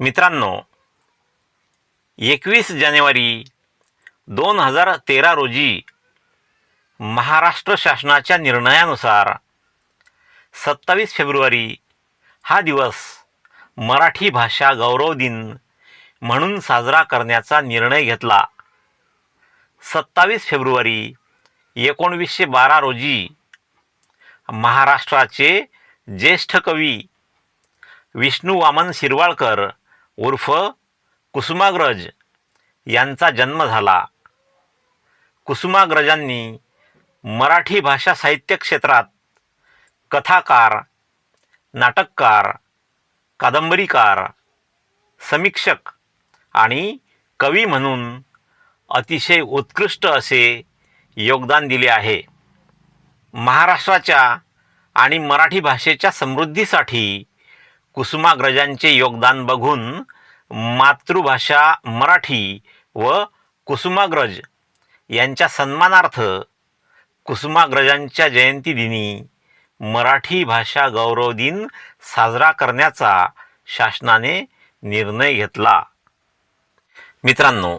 मित्रांनो एकवीस जानेवारी दोन हजार तेरा रोजी महाराष्ट्र शासनाच्या निर्णयानुसार सत्तावीस फेब्रुवारी हा दिवस मराठी भाषा गौरव दिन म्हणून साजरा करण्याचा निर्णय घेतला. सत्तावीस फेब्रुवारी एकोणवीसशे बारा रोजी महाराष्ट्राचे ज्येष्ठ कवी विष्णू वामन शिरवाळकर उर्फ कुसुमाग्रज यांचा जन्म झाला. कुसुमाग्रजांनी मराठी भाषा साहित्य क्षेत्रात कथाकार नाटककार कादंबरीकार समीक्षक आणि कवी म्हणून अतिशय उत्कृष्ट असे योगदान दिले आहे. महाराष्ट्राच्या आणि मराठी भाषेच्या समृद्धीसाठी कुसुमाग्रजांचे योगदान बघून मातृभाषा मराठी व कुसुमाग्रज यांच्या सन्मानार्थ कुसुमाग्रजांच्या जयंतीदिनी मराठी भाषा गौरव दिन साजरा करण्याचा शासनाने निर्णय घेतला. मित्रांनो